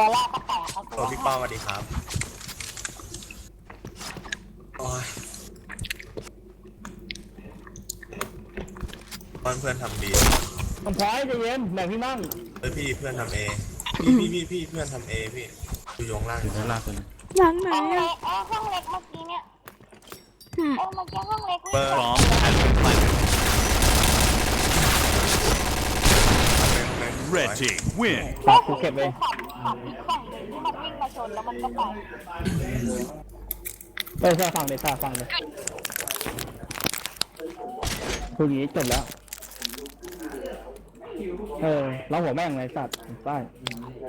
ตัวแรกก็แตกครับโอ้พี่ป้อมสวัสดีครับโอ้ยเพื่อนเพื่อนทำดีต้องพลอยใจเย็นแบ่งพี่มั่งเฮ้ยพี่เพื่อนทำเอพี่พี่พี่พี่เพื่อนทำเอพี่ดูโยงล่างอยู่ข้างล่างตัวนึงหลังไหนห้องเล็อะกเออห้องเล็กเมื่อกี้เนี่ยอืมเออเมื่อกี้ห้องเล็กเบอร์ Bomb has been planted. เป็น Red team win. ฝากกูเก็บเองขับ ขับอีกฝั่งหนึ่งที่มันวิ่งมาชนแล้วมันก็ไปเออใช่ฟังเลยใช่ฟังเลยคุยอย่างนี้จบแล้ว เออเราหัวแม่งเลยสัตว์ใต้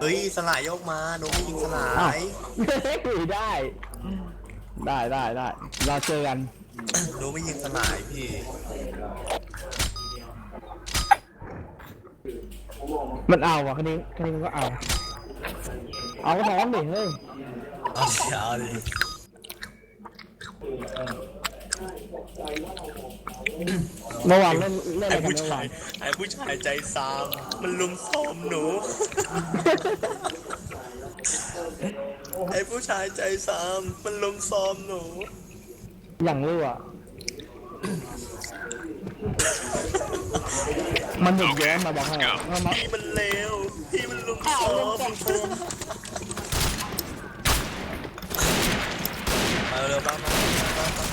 เฮ้ยสลายยกมาโดนไม่ยิงสลาอ้าวยได้ ได้ได้ได้เราเจอกันโดนไม่ยิงสลายพี่มันเอาว่ะคันนี้คันนี้มันก็เอา เอาก็ท้องดิเฮ้ยเอาดิเอาดิเมื่อวานเล่นเล่นอะไรไอ้กันผู้เมื่อายชาวนไอ้ผู้ชายใจซามมันลุมโทรมหนู ไอ้ผู้ชายใจซามมันลุมซ้อมหนู อย่างรั่วมันหยุดแย้มมาบอกให้มามาพี่มันเลวพี่มันลุมอ้าวซ้อลืม เก็บปืนมาเร็วบ้ามาบ้างบ้าง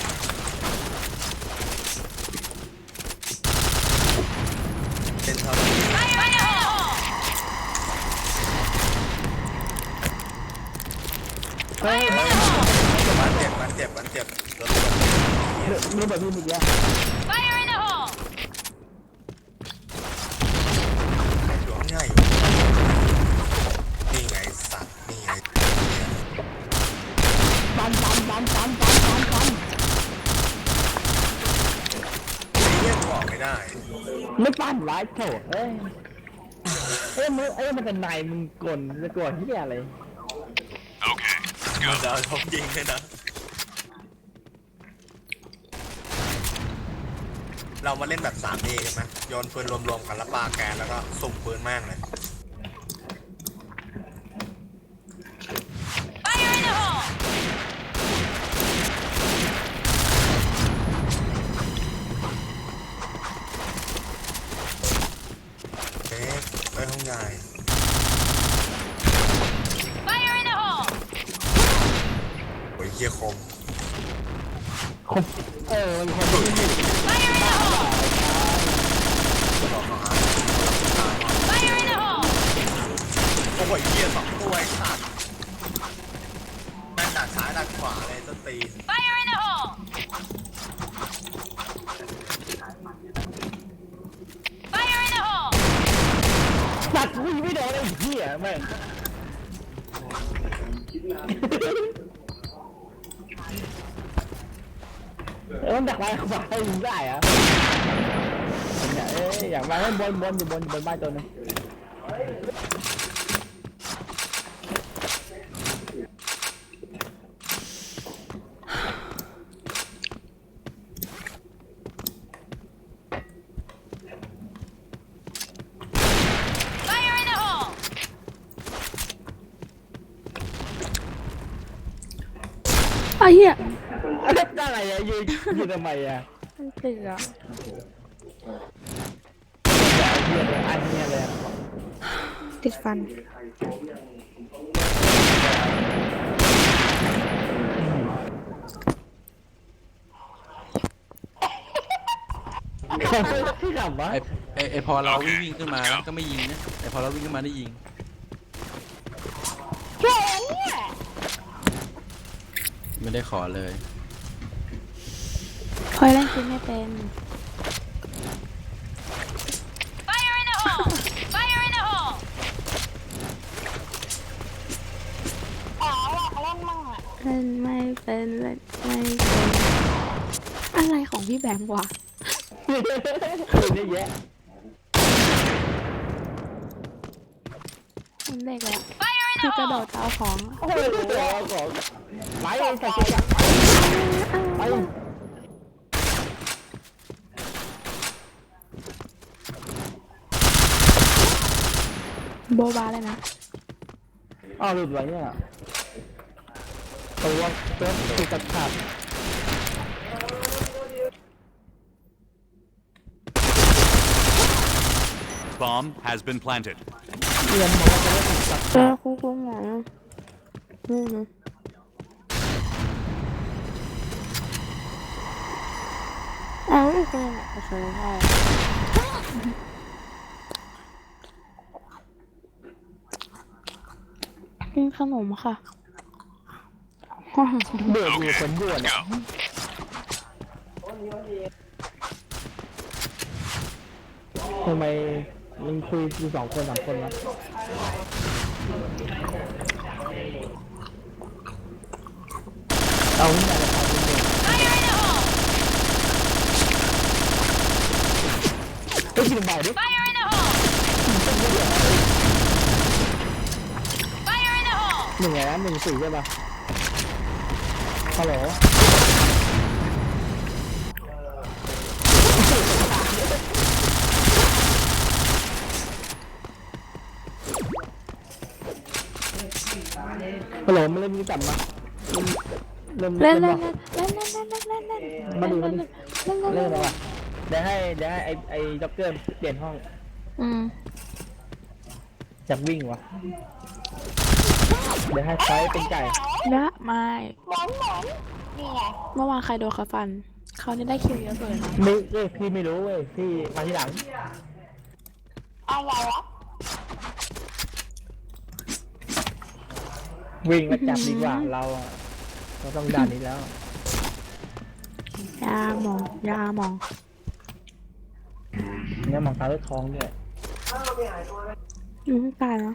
เป็นครับเฮ้ยมันเจ็บมันเจ็บมันเจ็บรถมีแบบนี้มีเยอะหลวงใหญ่นี่ไงสัตว์นี่ไง ปันปันปันปันปันปันปัน เรียกบอกไม่ได้ ไม่ปั้นร้ายโถเอ้ยเอ้ยมึงเอ้ยมันเป็นนายมึงกลจะกลัวที่อะไร Okay, let's มัน go. จะเอาทบยิงเลยนะ เรามาเล่นแบบ 3D กันไหมโยนปืนรวมๆกันแล้วปาแกนแล้วก็สุ่มปืนแม่งเลย เอ๊ะไปห้องใหญ่โอ้ยเฮียคม คมเออมันคมที่นี่บอกมาโอ้ยเฮียสองตัวไอ้สัตว์แม่งดักซ้ายดักขวาเลยต้นตีนสัตว์กูยิงไม่โดนไอ้เหี้ยแม่ง เออมันดักไว้เข้าไปให้ยิงได้ เหรอะอย่าเอ้ยอย่างไรบนบนอยู่บนบนบ้านตัวนึงไอ้เหี้ยได้อะไรอะยืนยืนทำไมอะมันเสืออย่าเหี้ยเลยอันเหี้ยเลยอะติดฟันเขาไม่ที่ขำวะไอไอไอพอเราวิ่งวิ่งขึ้นมาก็ไม่ยิงนะไอพอเราวิ่งขึ้นมาได้ยิงเจ๋งเนี่ยไม่ได้ขอเลย พลอยเล่นคิดไม่เป็นอ๋ออยากเล่นมั่งอะเล่นไม่เป็นเล่นไม่เป็นอะไรของพี่แบงค์วะเยอะแยะมันเด็กแล้วคือกระโดดเตาของอะโอ้โหของไหลใส่กระจับไป บบาเลยนะอ้าวหลุดไว้เนี่ยตัวตัวถูกตัดขาด Bomb has been planted. เรียนมาว่าจะได้ถูกตัดเจขาอดคู่คู่หมอนี่นะเอ้าอีกคนอะโอเคได้ กินขนมค่ะเบื่ออยู่คนบวช Let's อะ go. ทำไมมันคุยอยู่สองคนสามคนวะเอาขึ้นมาเลยครับเฮ้ยกินเบาดิ หนึ่งไงนะหนึ่งสี่ใช่ปะฮัลโหลฮัลโหลมาเล่นมินิจับมาเล่นเล่เล่นนเล่เล่นนเล่นเล่นเล่นเล่นเล่นเล่นมาดิมาดิเล่นเล่นเล่เล่นนอะไรวะเดี๋ยวให้เดี๋ยวให้ไอไอจ็อกเกอร์เปลี่ยนห้อง อืมจากวิ่งวะ เดี๋ยวให้ไฟเป็นไก่ยะไม่หมอนหมอนนี่ไงเมื่อวานใครโดนเขาฟัน เขานี่ได้คิวเยอะเกินนะไม่เอ้ยพี่ไม่รู้เว้ยพี่มาทีหลังอะไรวะวิ่งมาจับดีกว่าเราอะเราต้องด่านนี้แล้วยามองยามองเนี่ยมองตาด้วยท้องด้วยอืมตายแล้ว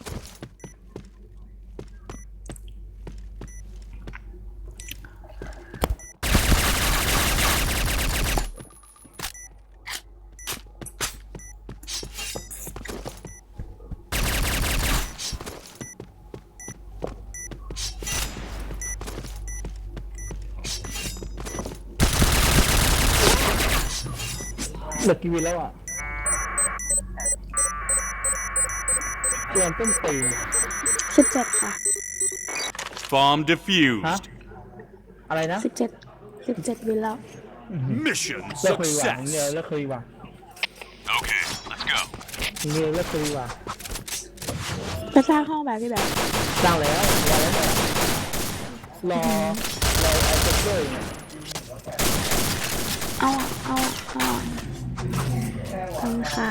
เหลือกี่วินแล้วอะเตือนต้นตีนสิบเจ็ดค่ะ Bomb ฮะ defused. อะไรนะสิบเจ็ดสิบเจ็ดวินแล้ว Mission เลิกคุยว่ะเนี่ย success. เลิกคุยว่ะ Okay, let's go. เนี่ยเลิกคุยว่ะไปสร้างห้องแบบพี่แบบสร้างแล้วรอแล้วเนี่ยรอรอไอ้เจ็กเกอร์เนี่ยเอาอะเอาอะเอาอะ ทำค่ะ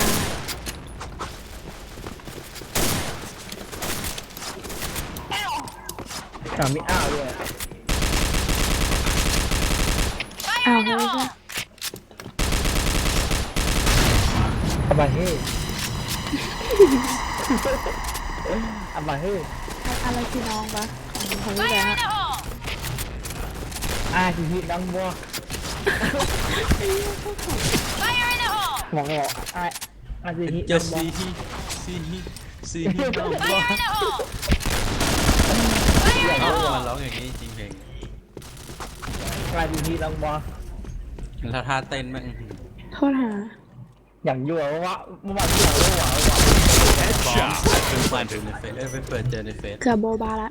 ถามมีอ้าวด้วยเอาเลยจ้ะอาบาเฮ่อาบาเฮ่อะไรคือน้องปะของของพี่แบบอะอาทีฮิตดังบัวหมอง บอกอาอาทีฮิตจะดังบัวซีซีซีน้องว่าเอามันร้องอย่างนี้จริงเพลงอาทีฮิตดังบัวแล้วท่าเต้นแม่งโทษหาอย่างยั่วว่าเมื่อวานที่เราเล่าว่าว่า Bomb has been planted. ในเฟซเอ้ยไปเปิดเจอในเฟซเกือบโบบาละ